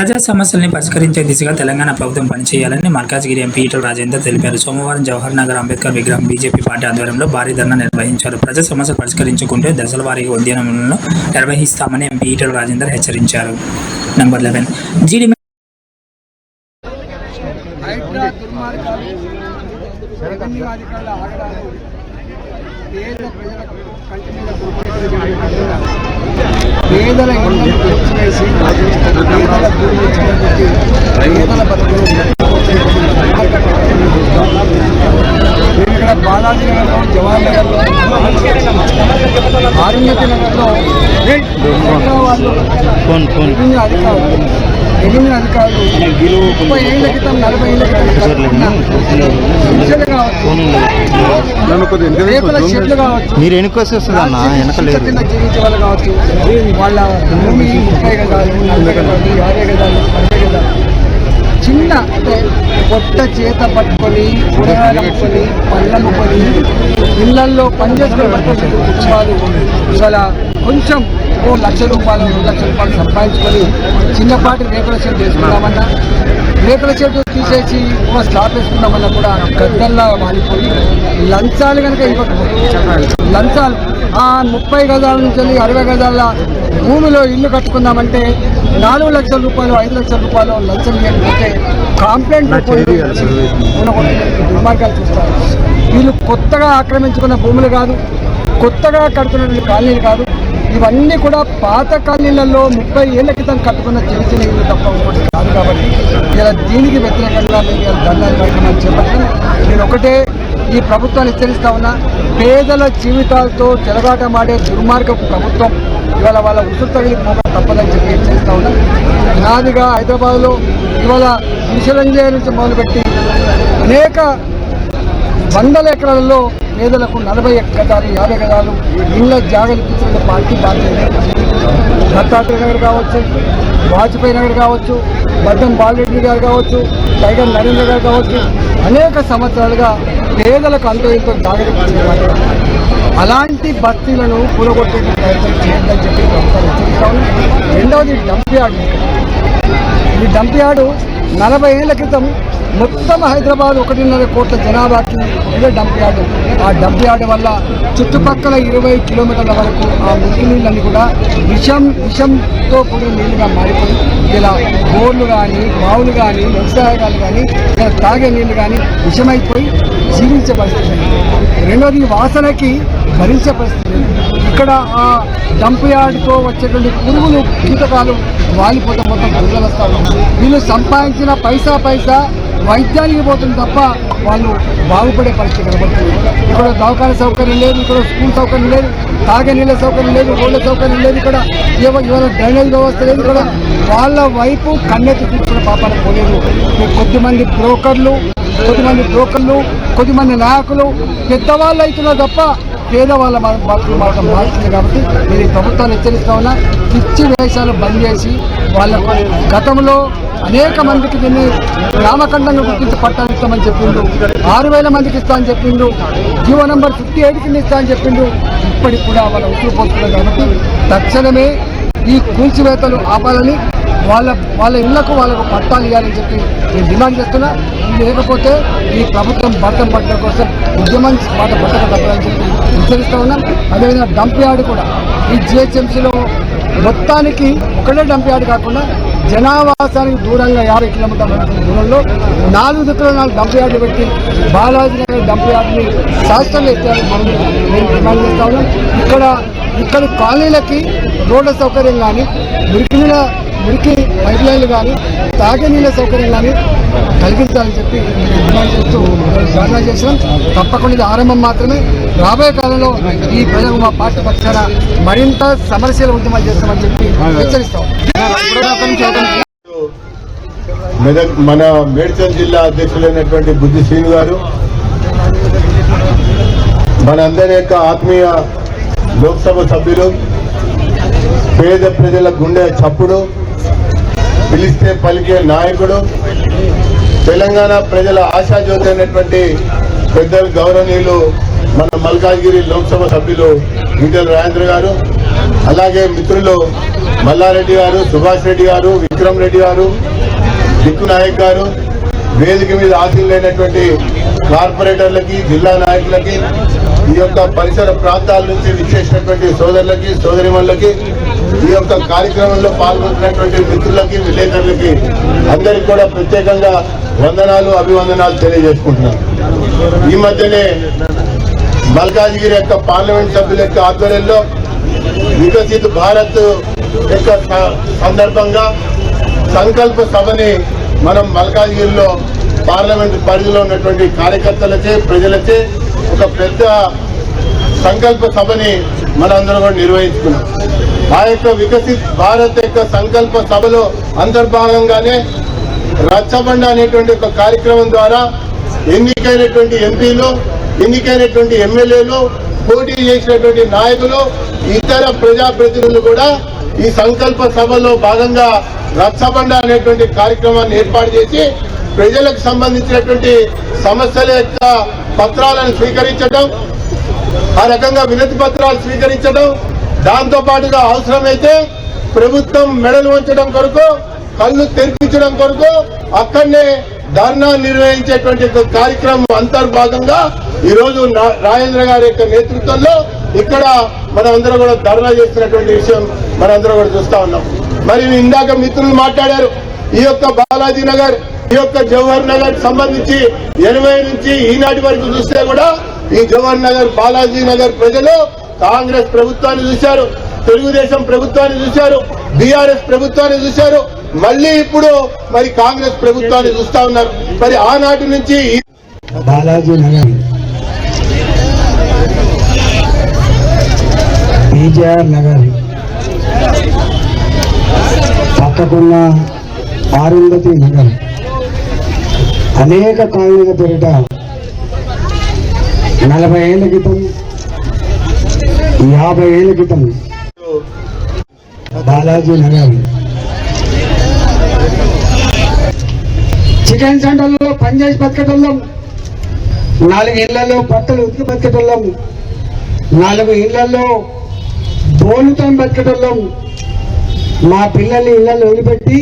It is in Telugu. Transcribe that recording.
ప్రజా సమస్యల్ని పరిష్కరించే దిశగా తెలంగాణ ప్రభుత్వం పనిచేయాలని మల్కాజ్గిరి ఎంపీ ఈటల రాజేందర్ తెలిపారు. సోమవారం జవహర్ నగర్ అంబేద్కర్ విగ్రహం బీజేపీ పార్టీ ఆధ్వర్యంలో భారీ ధర్నా నిర్వహించారు. ప్రజా సమస్యలు పరిష్కరించుకుంటే దశల వారీగా ఉద్యమంలో నిర్వహిస్తామని ఎంపీ ఈటల రాజేందర్ హెచ్చరించారు. Number eleven. జీడి దుర్మార్గాలు ఆగడాలు పేద కంటి మీద పేదల ఇళ్ళను తెచ్చివేసి పేదల భూమిని చెడగొట్టి పేదల బతుకులు మేము ఇక్కడ బాలాజీ నగర్లో జవహర్ నగర్లో ఆరుణ్యతి నగర్లో వాళ్ళు అధికారులు రెవెన్యూ అధికారులు ముప్పై ఏళ్ళ క్రితం నలభై ఏళ్ళ క్రితం కట్టుకున్న గుడిసెలు కావచ్చు. మీరు వెనుకొస్తే వస్తుంది అన్న? వెనక చెట్ల లేదు కింద జీవించే వాళ్ళు కావచ్చు వాళ్ళ భూమి ముప్పై గదాలు నలభై గదాలు యాభై గదాలు అరవై గదాలు చిన్న అంటే పొట్ట చేత పట్టుకొని కూరగాయలు అమ్ముకొని కొని ఇళ్ళల్లో పనిచేసుకొని కుటుంబాలు ఇవాళ కొంచెం ఓ లక్ష రూపాయలు రెండు లక్షల రూపాయలు సంపాదించుకొని చిన్నపాటి రేకుల చెట్టు రేకుల చెట్టు తీసేసి ఒక స్లాబ్ వేసుకున్నామన్నా కూడా గద్దల్లా మారిపోయి లంచాలు కనుక ఇవ్వకపోతే లంచాలు. ఆ ముప్పై గజాల నుంచి వెళ్ళి అరవై గజాల భూమిలో ఇల్లు కట్టుకుందామంటే నాలుగు లక్షల రూపాయలు ఐదు లక్షల రూపాయలు లంచం ఇవ్వకపోతే కాంప్లైంట్ దుర్మార్గాలు చూస్తారు. వీళ్ళు కొత్తగా ఆక్రమించుకున్న భూములు కాదు కొత్తగా కడుతున్న కాలనీలు కాదు ఇవన్నీ కూడా పాత కాలనీలలో ముప్పై ఏళ్ళ క్రితం కట్టుకున్న చిన్న చిన్న ఇల్లు తప్ప ఇంకోటి కాదు కాబట్టి ఇలా దీనికి వ్యతిరేకంగా మేము ఇలా ధర్నాలు కార్యక్రమాలు చేపట్టాం నేను ఒకటే ఈ ప్రభుత్వాన్ని హెచ్చరిస్తా ఉన్నా. పేదల జీవితాలతో చెలగాటమాడే దుర్మార్గపు ప్రభుత్వం ఇవాళ వాళ్ళ ఉసురు తగిలి పోక తప్పదని చెప్పి హెచ్చరిస్తా ఉన్నా. నాదిగా హైదరాబాద్లో ఇవాళ విషలంజయ నుంచి మొదలుపెట్టి అనేక వందల ఎకరాలలో పేదలకు నలభై గదాలు యాభై గదాలు ఇళ్ళ జాగలు ఇప్పించిన పార్టీ బాధ్యత దత్తాత్రేయ నగర్ కావచ్చు వాజ్పేయి నగర్ కావచ్చు బద్దం బాలరెడ్డి గారు కావచ్చు టైగర్ నరేంద్ర గారు కావచ్చు అనేక సంవత్సరాలుగా పేదలకు అంతో ఎంతో జాగ్రత్త అలాంటి బస్తీలను కూలగొట్టే ప్రయత్నం చేయొద్దని చెప్పి ప్రభుత్వం రెండవది డంప్ యార్డ్. ఈ డంప్ యార్డు నలభై ఏళ్ళ క్రితం మొత్తం హైదరాబాద్ ఒకటిన్నర కోట్ల జనాభాకి ఇదే డంప్ యార్డు ఆ డంప్ యార్డు వల్ల చుట్టుపక్కల ఇరవై కిలోమీటర్ల వరకు ఆ మురికి నీళ్ళని కూడా విషం విషంతో కూడిన నీళ్ళుగా మారిపోయి ఇలా బోర్లు కానీ బావులు కానీ వ్యవసాయాలు కానీ ఇలా తాగే నీళ్ళు కానీ విషమైపోయి జీవించే పరిస్థితి రెండోది వాసనకి భరించే పరిస్థితి ఇక్కడ ఆ డంప్ యార్డ్తో వచ్చేటువంటి పురుగులు కీటకాలు వాలిపోతే మొత్తం పురుగులు వస్తారు వీళ్ళు సంపాదించిన పైసా పైసా వైద్యానికి పోతుంది తప్ప వాళ్ళు బాగుపడే పరిస్థితి కనబడుతుంది. ఇక్కడ దవాఖాన సౌకర్యం లేదు ఇక్కడ స్కూల్ సౌకర్యం లేదు తాగే నీళ్ళ సౌకర్యం లేదు రోడ్ల సౌకర్యం లేదు ఇక్కడ ఇవాళ డ్రైనేజ్ వ్యవస్థ లేదు ఇక్కడ వాళ్ళ వైపు కన్నెత్తి తీసుకున్న పాపాలు పోలేదు. కొద్దిమంది బ్రోకర్లు కొద్దిమంది బ్రోకర్లు కొద్దిమంది నాయకులు పెద్దవాళ్ళు అవుతున్నారు తప్ప పేదవాళ్ళ మాత్రం మాత్రం మారుతుంది కాబట్టి నేను ప్రభుత్వాన్ని హెచ్చరిస్తా ఉన్నా పిచ్చి వేషాలు బంద్ చేసి వాళ్ళకు గతంలో అనేక మందికి దీన్ని గ్రామఖండంగా గుర్తించి పట్టాలు ఇస్తామని చెప్పిండు. ఆరు వేల మందికి ఇస్తా అని చెప్పిండు. జీవో నంబర్ ఫిఫ్టీ ఎయిట్ కింద ఇస్తా అని చెప్పిండు. ఇప్పటికి కూడా వాళ్ళ ఉసురు పోతున్నారు కాబట్టి తక్షణమే ఈ కూల్చివేతలు ఆపాలని వాళ్ళ వాళ్ళ ఇళ్ళకు వాళ్ళకు పట్టాలు ఇవ్వాలని చెప్పి నేను డిమాండ్ చేస్తున్నా. లేకపోతే ఈ ప్రభుత్వం భర్తం పట్టడం కోసం ఉద్యమం బాట పట్టడం తప్పదని చెప్పి హెచ్చరిస్తూ ఉన్నాం. అదేవిధంగా డంప్ యార్డ్ కూడా ఈ జిహెచ్ఎంసీలో మొత్తానికి ఒకటే డంప్ యార్డ్ కాకుండా జనావాసానికి దూరంగా యాభై కిలోమీటర్ల దూరంలో నాలుగు దిక్కుల నాలుగు డంప్ యార్డులు పెట్టి బాలాజీ నగర్ డంప్ యార్డ్ని శాస్త్రంగా మనం మేము డిమాండ్ చేస్తా ఉన్నాం. ఇక్కడ ఇక్కడ కాలనీలకి రోడ్ల సౌకర్యం కానీ మురికి మురికి పైప్ లైన్లు కానీ తాగే నీళ్ళ సౌకర్యం కానీ కలిగించాలని చెప్పి డిమాండ్ చేస్తూ ధర్నా చేసినాం. తప్పకుండా ఇది ఆరంభం మాత్రమే. రాబోయే కాలంలో ఈ ప్రజలు మా పార్టీ పక్షాన మరింత సమరశీల ఉద్యమాలు చేస్తామని చెప్పి హెచ్చరిస్తాం. మెదక్ మన మేడ్చల్ జిల్లా అధ్యక్షులైనటువంటి బుద్ధి శ్రీను గారు మనందరి యొక్క ఆత్మీయ లోక్సభ సభ్యులు పేద ప్రజల గుండె చప్పుడు పిలిస్తే పలికే నాయకుడు తెలంగాణ ప్రజల ఆశాజ్యోతి అయినటువంటి పెద్దలు గౌరవనీయులు మన మల్కాజ్గిరి లోక్సభ సభ్యులు ఈటల రాజేంద్ర గారు అలాగే మిత్రులు మల్లారెడ్డి గారు సుభాష్ రెడ్డి గారు విక్రమ్ రెడ్డి గారు దిక్కు నాయక్ గారు వేదిక మీద ఆశీలైనటువంటి కార్పొరేటర్లకి జిల్లా నాయకులకి ఈ యొక్క పరిసర ప్రాంతాల నుంచి విచ్చేసినటువంటి సోదరులకి సోదరిమణులకి ఈ యొక్క కార్యక్రమంలో పాల్గొంటున్నటువంటి మిత్రులకి విలేకరులకి అందరికి కూడా ప్రత్యేకంగా వందనాలు అభివందనాలు తెలియజేసుకుంటున్నాను. ఈ మధ్యనే మల్కాజ్గిరి యొక్క పార్లమెంట్ సభ్యుల యొక్క ఆధ్వర్యంలో వికసిత్ భారత్ యొక్క స- సందర్భంగా సంకల్ప సభని మనం మల్కాజ్గిరిలో పార్లమెంట్ పరిధిలో ఉన్నటువంటి కార్యకర్తలచే ప్రజలచే ఒక పెద్ద సంకల్ప సభని మనందరం కూడా నిర్వహించుకున్నాం. ఆ యొక్క వికసిత్ భారత్ యొక్క సంకల్ప సభలో అంతర్భాగంగానే రచ్చబండ అనేటువంటి ఒక కార్యక్రమం ద్వారా ఎన్నికైనటువంటి ఎంపీలు ఎన్నికైనటువంటి ఎమ్మెల్యేలు పోటీ చేసినటువంటి నాయకులు ఇతర ప్రజాప్రతినిధులు కూడా ఈ సంకల్ప సభలో భాగంగా రచ్చబండ అనేటువంటి కార్యక్రమాన్ని ఏర్పాటు చేసి ప్రజలకు సంబంధించినటువంటి సమస్యల యొక్క పత్రాలను స్వీకరించడం ఆ రకంగా వినతి పత్రాలు స్వీకరించడం దాంతో పాటుగా అవసరమైతే ప్రభుత్వం మెడలు వంచడం కొరకు కళ్ళు తెరిపించడం కొరకు అక్కడనే ధర్నా నిర్వహించేటువంటి కార్యక్రమం అంతర్భాగంగా ఈరోజు రాజేంద్ర గారి యొక్క నేతృత్వంలో ఇక్కడ మనందరూ కూడా ధర్నా చేస్తున్నటువంటి విషయం మనందరం కూడా చూస్తా ఉన్నాం. మరి ఇందాక మిత్రులు మాట్లాడారు ఈ యొక్క బాలాజీ నగర్ ఈ యొక్క జవహర్ నగర్ సంబంధించి ఎనభై నుంచి ఈనాటి వరకు చూస్తే కూడా ఈ జవహర్ నగర్ బాలాజీ నగర్ ప్రజలు కాంగ్రెస్ ప్రభుత్వాన్ని చూశారు తెలుగుదేశం ప్రభుత్వాన్ని చూశారు బీఆర్ఎస్ ప్రభుత్వాన్ని చూశారు. మళ్ళీ ఇప్పుడు మరి కాంగ్రెస్ ప్రభుత్వాన్ని చూస్తా ఉన్నారు. మరి ఆనాటి నుంచి బాలాజీ నగర్. బీజేఆర్ నగర్. పక్కకున్న ఆరుంధతి నగర్. అనేక కాలనీల పేరిట నలభై ఏళ్ళ క్రితం యాభై ఏళ్ళ క్రితం బాలాజీ నగర్. చికెన్ సెంటర్లో పనిచేసి బతకటోళ్ళం. నాలుగు ఇళ్ళలో బట్టలు ఉతికి బతకటోళ్ళం. నాలుగు ఇళ్ళలో బోలుతో బతకటోళ్ళం. మా పిల్లల్ని ఇళ్ళలో వదిలిపెట్టి